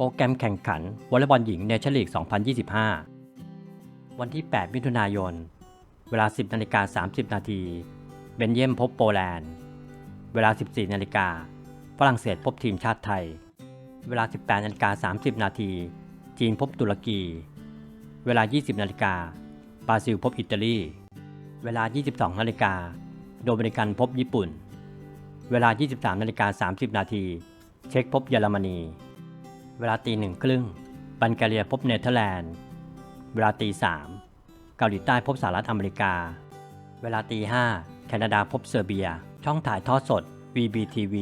โปรแกรมแข่งขันวอลเลย์บอลหญิงเนชั่นลีก 2025 วันที่ 8 มิถุนายน เวลา 10นาฬิกา30 นาทีเบนเยียมพบโปแลนด์ เวลา 14นาฬิกาฝรั่งเศสพบทีมชาติไทย เวลา 18นาฬิกา30 นาทีจีนพบตุรกี เวลา 20นาฬิกาบราซิลพบอิตาลี เวลา 22นาฬิกาโดมินิกันพบญี่ปุ่น เวลา 23นาฬิกา30 นาทีเช็กพบเยอรมนี เวลาตีหนึ่งครึ่งบันแกเรียพบเนเธอร์แลนด์ เวลาตีสามเกาหลีใต้พบสหรัฐอเมริกา เวลาตีห้าแคนาดาพบเซอร์เบีย ช่องถ่ายทอดสด VBTV